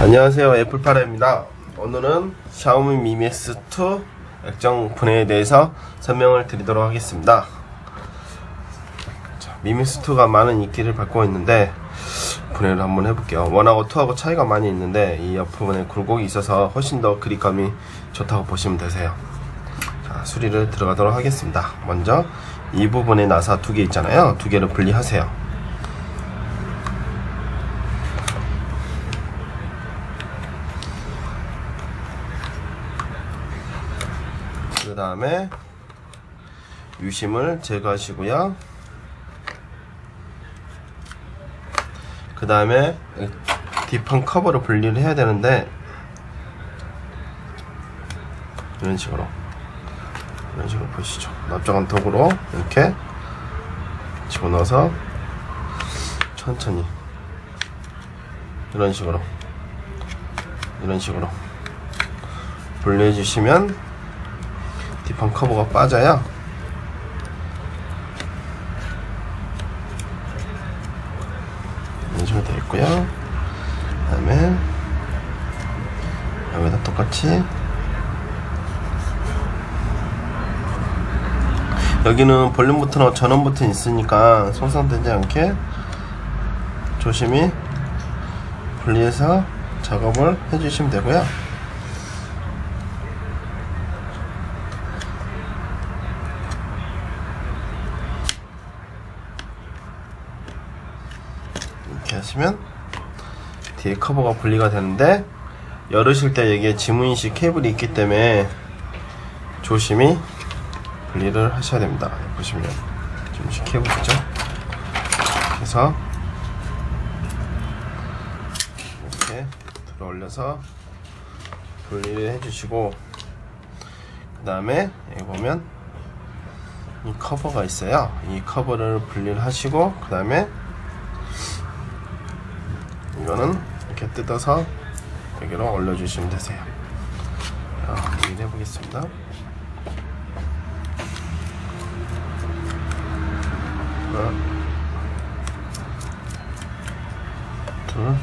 안녕하세요. 애플파라입니다. 오늘은 샤오미 미미 S2 액정 분해에 대해서 설명을 드리도록 하겠습니다. 자, 미미 S2가 많은 인기를 받고 있는데 분해를 한번 해볼게요. 1하고 2하고 차이가 많이 있는데 이 옆부분에 굴곡이 있어서 훨씬 더 그립감이 좋다고 보시면 되세요. 자, 수리를 들어가도록 하겠습니다. 먼저 이 부분에 나사 두 개 있잖아요. 두 개를 분리하세요 다음에 유심을 제거하시고요. 그 다음에 뒷판 커버를 분리를 해야 되는데 이런 식으로 이런 식으로 보시죠. 납작한 턱으로 이렇게 집어넣어서 천천히 이런 식으로 이런 식으로 분리해 주시면 뒷판 커버가 빠져요. 되어 있고요. 그 다음에 여기다 똑같이 여기는 볼륨 버튼하고 전원 버튼 있으니까 손상되지 않게 조심히 분리해서 작업을 해주시면 되고요. 하시면 뒤에 커버가 분리가 되는데 열으실 때 여기에 지문인식 케이블이 있기 때문에 조심히 분리를 하셔야 됩니다. 보시면 지문인식 케이블이죠. 그래서 이렇게 들어 올려서 분리를 해주시고 그 다음에 여기 보면 이 커버가 있어요. 이 커버를 분리를 하시고 그 다음에 이거는 이렇게 뜯어서 여기로 올려주시면 되세요. 자, 확인해 보겠습니다. 하나, 둘,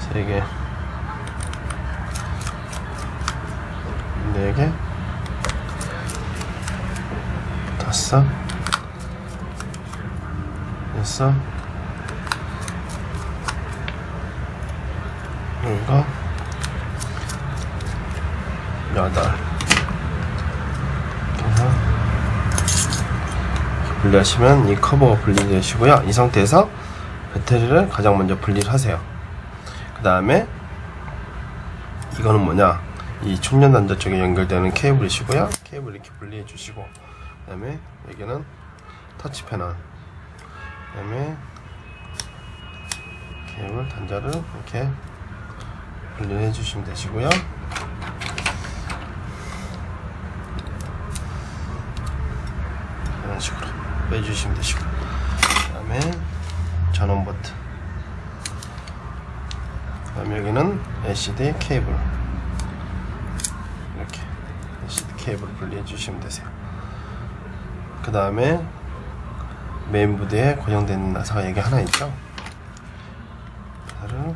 세 개, 네 개, 다섯. 됐어? 이거 여덟 분리하시면 이 커버가 분리되시고요. 이 상태에서 배터리를 가장 먼저 분리를 하세요. 그 다음에 이거는 뭐냐? 이 충전 단자 쪽에 연결되는 케이블이시고요. 케이블 이렇게 분리해 주시고 그 다음에 여기는 터치 패널 그 다음에 케이블 단자를 이렇게 분리해 주시면 되시고요. 이런 식으로 빼주시면 되시고 그 다음에 전원 버튼 그 다음에 여기는 LCD 케이블 이렇게 LCD 케이블 분리해 주시면 되세요. 그 다음에 메인보드에 고정되는 나사가 여기 하나 있죠. 나사를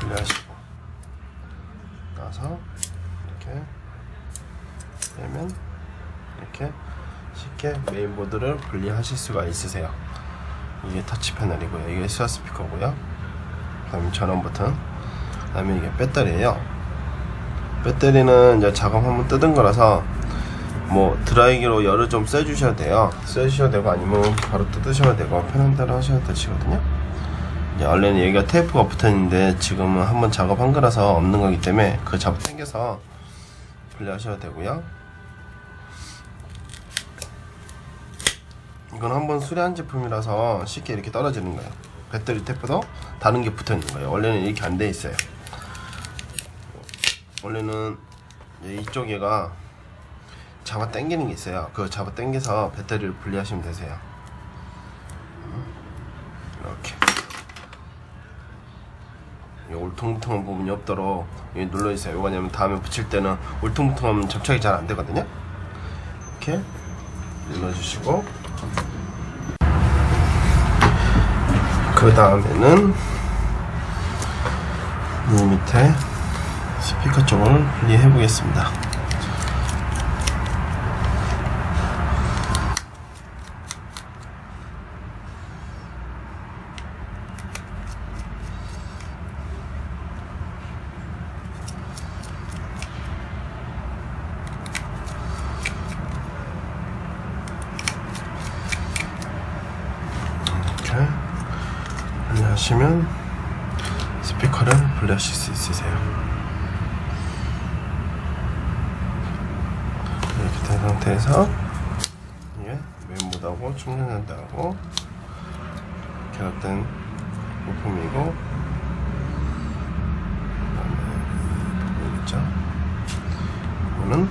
분리하시고 나서 이렇게 빼면 이렇게 쉽게 메인보드를 분리하실 수가 있으세요. 이게 터치 패널이고요. 이게 수화 스피커고요. 그 다음에 전원 버튼. 그 다음에 이게 배터리예요. 배터리는 이제 작업 한번 뜯은 거라서 뭐 드라이기로 열을 좀 쐬주셔도 돼요. 쐬주셔도 되고 아니면 바로 뜯으셔도 되고 편한 대로 하셔도 되시거든요. 이제 원래는 여기가 테이프가 붙어 있는데 지금은 한번 작업한 거라서 없는 거기 때문에 그 잡아 당겨서 분리하셔도 되고요. 이건 한번 수리한 제품이라서 쉽게 이렇게 떨어지는 거예요. 배터리 테이프도 다른 게 붙어 있는 거예요. 원래는 이렇게 안 돼 있어요. 원래는 이쪽 얘가 잡아 당기는 게 있어요. 그거 잡아 당겨서 배터리를 분리하시면 되세요. 이렇게. 이 울퉁불퉁한 부분이 없도록 눌러 있어요. 왜냐면 다음에 붙일 때는 울퉁불퉁하면 접착이 잘 안 되거든요. 이렇게 눌러주시고 그 다음에는 이 밑에 스피커 쪽을 분리해 보겠습니다. 이렇게 분리하시면 스피커를 분리하실 수 있으세요. 이렇게 된 상태에서 이게 메인보드하고 충전한다고 결합된 부품이고 그다음에 이 부분 있죠. 이거는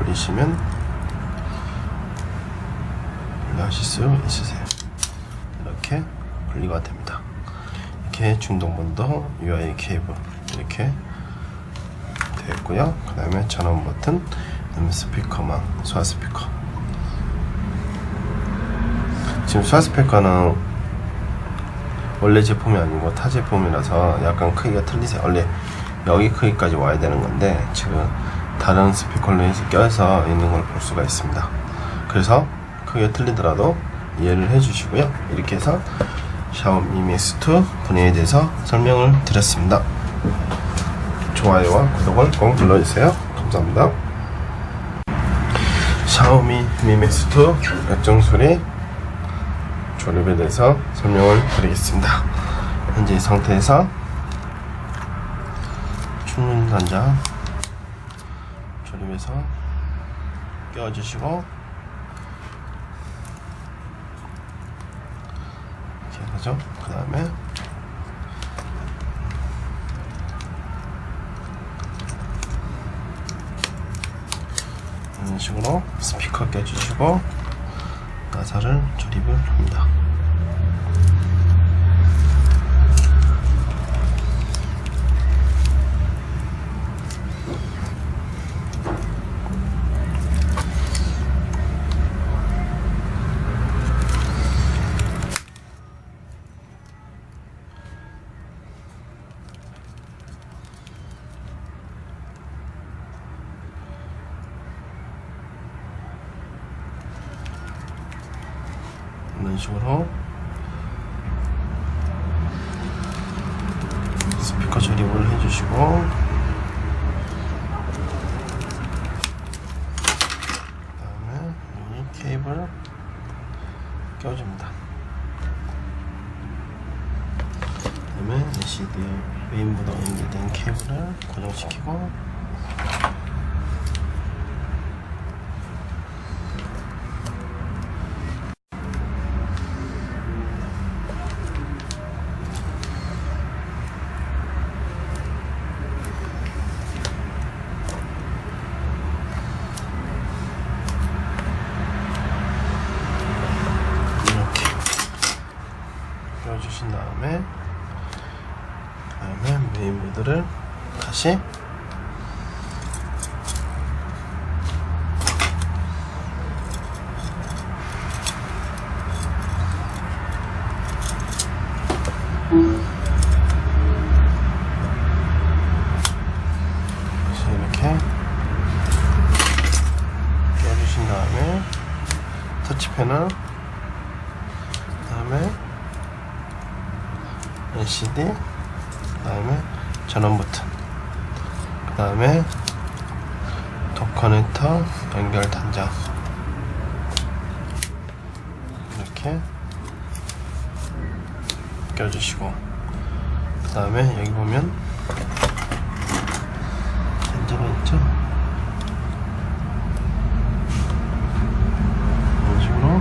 여기를 올리시면 분리하실 수 있으세요. 이렇게 분리가 됩니다. 이렇게 중동본도 UI 케이블 이렇게 되어 있고요. 그 다음에 전원 버튼, 스피커망, 소화 스피커. 지금 소화 스피커는 원래 제품이 아니고 타 제품이라서 약간 크기가 틀리세요. 원래 여기 크기까지 와야 되는 건데 지금 다른 스피커로 해서 껴서 있는 걸 볼 수가 있습니다. 그래서 크기가 틀리더라도 이해를 해주시고요. 이렇게 해서 샤오미 믹스2 분해에 대해서 설명을 드렸습니다. 좋아요와 구독을 꼭 눌러주세요. 감사합니다. 샤오미 미믹스2 액정 소리 조립에 대해서 설명을 드리겠습니다. 현재 이 상태에서 충전 단자 조립해서 끼워주시고 이렇게 하죠. 그 다음에 이런 식으로 스피커 껴주시고 나사를 조립을 합니다. 식으로 스피커 조립을 해주시고 그다음에 이 케이블 껴줍니다. 그다음에 LCD 메인 보드가 연결된 케이블을 고정시키고 이렇게 껴주신 다음에 그다음에 메인보드를 다시 다시 이렇게 껴주신 다음에 LCD 그 다음에 전원 버튼 그 다음에 독 커넥터 연결 단자. 이렇게 껴주시고 그 다음에 여기 보면 단자가 있죠 이런 식으로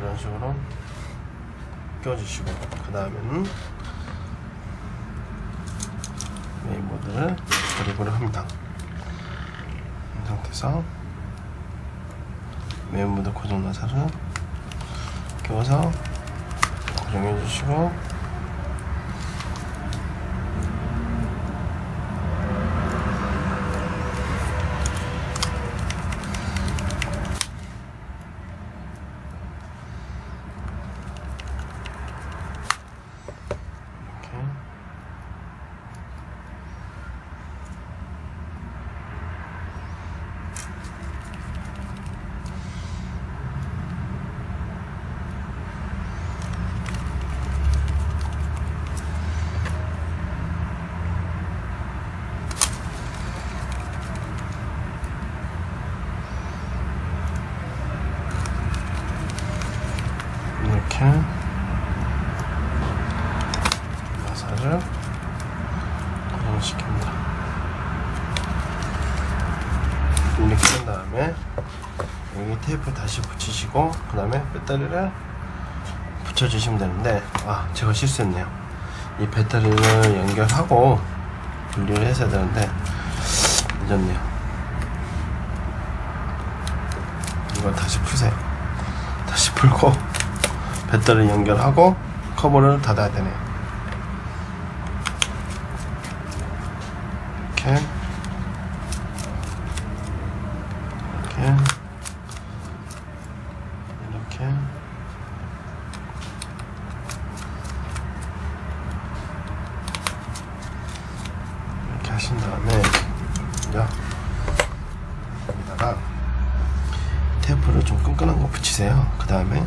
이런 식으로 껴주시고 그 다음에는 메인보드를 조립을 합니다. 이 상태에서. 메인보드 고정 나사를 끼워서 고정해 주시고 이렇게 이렇게 나사를 고정시킵니다. 이렇게 한 다음에 여기 테이프 다시 붙이시고 그 다음에 배터리를 붙여주시면 되는데 아 제가 실수했네요. 이 배터리를 연결하고 분리를 했어야 되는데 늦었네요. 이거 다시 푸세요. 다시 풀고 배터리 연결하고 커버를 닫아야 되네요. 이렇게 이렇게 이렇게 하신 다음에 이제 여기다가 테이프를 좀 끈끈한 거 붙이세요. 그 다음에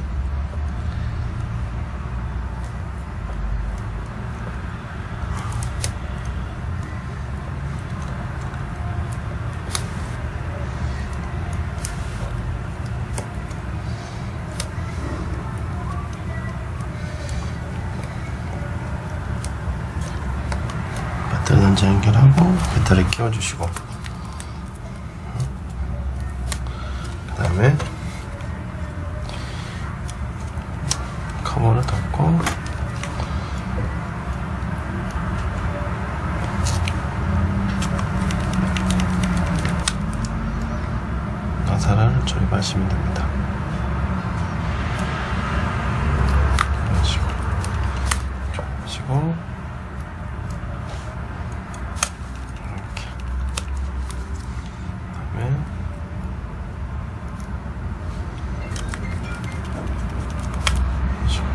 먼저 연결하고 배터리 끼워주시고 그 다음에 커버를 덮고 나사를 조립하시면 됩니다. 이런 식으로 조립하시고 이렇게 그다음에 이런 식으로.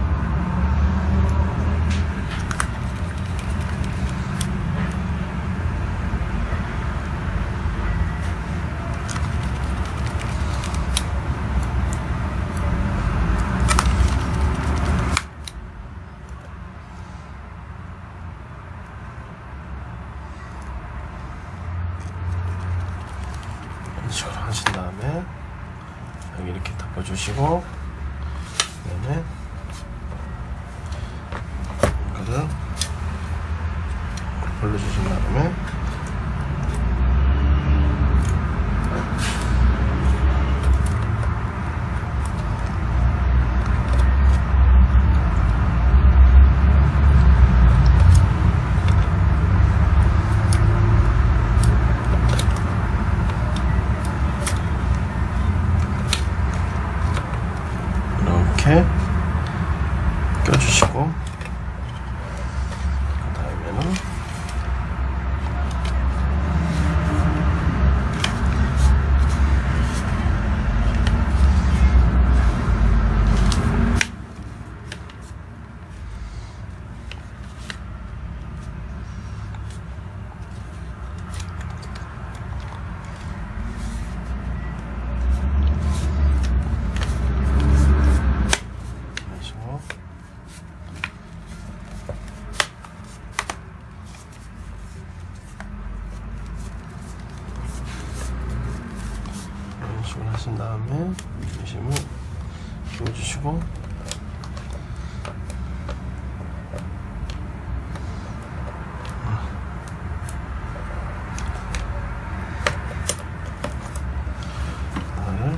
이런 식으로 하신 다음에 여기 이렇게 덮어주시고 그다음에 이거를 벌려주신 다음에. 이렇게 껴주시고 그 다음에는 이런 식으로 이런 식으로 하신 다음에 중심을 끼워주시고 이거를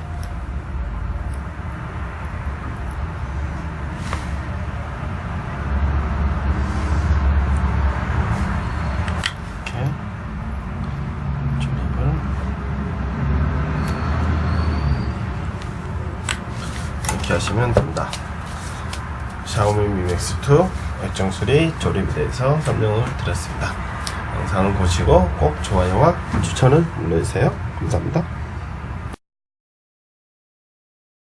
이렇게 하시면 됩니다. 샤오미 미 맥스2 액정 수리 조립에 대해서 설명을 드렸습니다. 영상을 보시고 꼭 좋아요와 추천을 눌러주세요. 감사합니다.